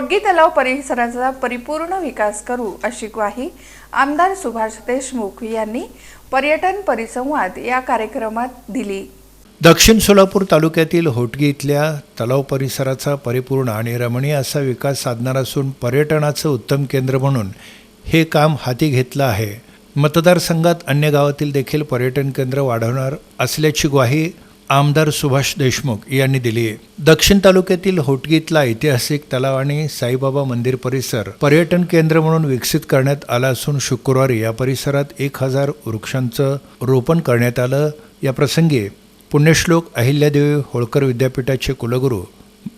होडगी तलाव परिसराचा परिपूर्ण विकास करू अशी ग्वाही आमदार सुभाष देशमुख यांनी पर्यटन परिसंवाद या कार्यक्रमात दिली. दक्षिण सोलापूर तालुक्यातील होटगी इथल्या तलाव परिसराचा परिपूर्ण आणि रमणीय असा विकास साधणार असून पर्यटनाचं उत्तम केंद्र म्हणून हे काम हाती घेतलं आहे. मतदारसंघात अन्य गावातील देखील पर्यटन केंद्र वाढवणार असल्याची ग्वाही आमदार सुभाष देशमुख यांनी दिली आहे. दक्षिण तालुक्यातील होटगीतला ऐतिहासिक तलाव आणि साईबाबा मंदिर परिसर पर्यटन केंद्र म्हणून विकसित करण्यात आला असून शुक्रवारी या परिसरात एक हजार वृक्षांचं रोपण करण्यात आलं. या प्रसंगी पुण्यश्लोक अहिल्यादेवी होळकर विद्यापीठाचे कुलगुरू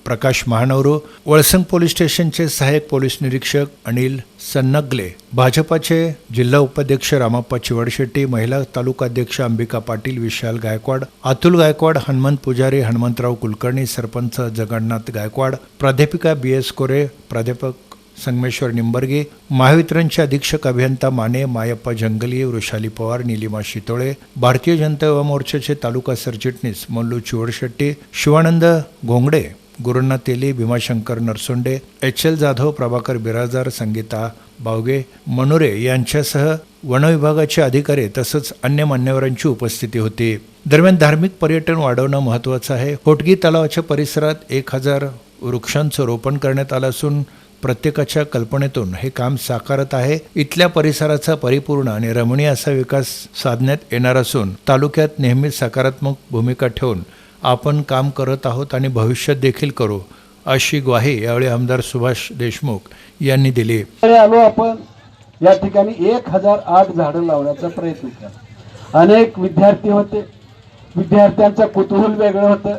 प्रकाश महानवरो वळसंग पोलीस स्टेशनचे सहाय्यक पोलीस निरीक्षक अनिल सन्नगले भाजपाचे जिल्हा उपाध्यक्ष रामाप्पा चिवडशेट्टी महिला तालुकाध्यक्ष अंबिका पाटील विशाल गायकवाड अतुल गायकवाड हनुमंत पुजारी हनुमंतराव कुलकर्णी सरपंच जगन्नाथ गायकवाड प्राध्यापिका बी एस कोरे प्राध्यापक संगमेश्वर निंबर्गे महावितरणचे अधीक्षक अभियंता माने मायप्पा जंगली वृषाली पवार निलिमा शितोळे भारतीय जनता युवा मोर्चाचे तालुका सरचिटणीस मल्लू चिवडशेट्टी शिवानंद घोंगडे गुरुनाथ तेली भीमाशंकर नरसोंडे एच एल जाधव प्रभाकर बिराजदार संगीता बावगे मनुरे यांच्यासह वनविभागाचे अधिकारी तसंच अन्य मान्यवरांची उपस्थिती होती. दरम्यान धार्मिक पर्यटन वाढवणं महत्त्वाचं आहे. होटगी तलावाच्या परिसरात एक हजार वृक्षांचं रोपण करण्यात आलं असून प्रत्येकाच्या कल्पनेतून हे काम साकारत आहे. इथल्या परिसराचा परिपूर्ण आणि रमणीय असा विकास साधण्यात येणार असून तालुक्यात नेहमीच सकारात्मक भूमिका ठेवून आपण काम करत आहोत आणि भविष्यात देखील करू अशी ग्वाही यावेळी आमदार सुभाष देशमुख यांनी दिली. आलो आपण या ठिकाणी एक हजार आठ झाडं लावण्याचा प्रयत्न केला. अनेक विद्यार्थी होते. विद्यार्थ्यांचं कुतूहल वेगळं होतं.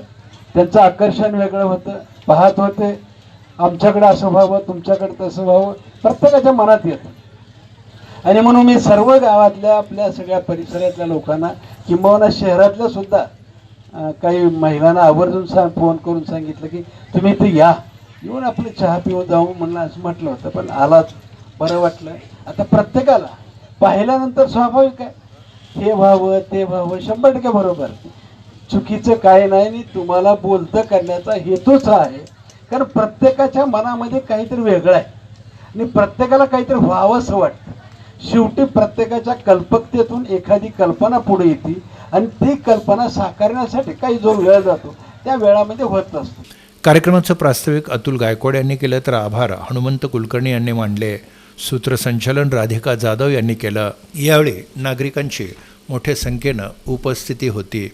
त्यांचं आकर्षण वेगळं होतं. पाहत होते आमच्याकडे असं व्हावं तुमच्याकडे तसं व्हावं. प्रत्येकाच्या मनात येतं. आणि म्हणून मी सर्व गावातल्या आपल्या सगळ्या परिसरातल्या लोकांना किंबहुना शहरातल्या सुद्धा काही महिलांना आवर्जून सांग फोन करून सांगितलं की तुम्ही इथे या. येऊन आपलं चहा पिऊन जाऊ म्हणलं असं म्हटलं होतं. पण आलाच. बरं वाटलं. आता प्रत्येकाला. पाहिल्यानंतर स्वाभाविक आहे. हे व्हावं ते व्हावं शंभर टक्के बरोबर. चुकीचं काय नाही आणि तुम्हाला बोलतं करण्याचा हेतूच हा आहे. कारण प्रत्येकाच्या मनामध्ये काहीतरी वेगळं आहे. आणि प्रत्येकाला काहीतरी व्हावंसं वाटतं. शेवटी प्रत्येकाच्या कल्पकतेतून एखादी कल्पना पुढे येते. आणि ती कल्पना साकारण्यासाठी काही जो वेळ जातो त्या वेळामध्ये होत नसतो. कार्यक्रमाचं प्रास्ताविक अतुल गायकवाड यांनी केलं तर आभार. हनुमंत कुलकर्णी यांनी मांडले. सूत्रसंचालन राधिका जाधव यांनी केलं. यावेळी नागरिकांची मोठ्या संख्येनं उपस्थिती होती.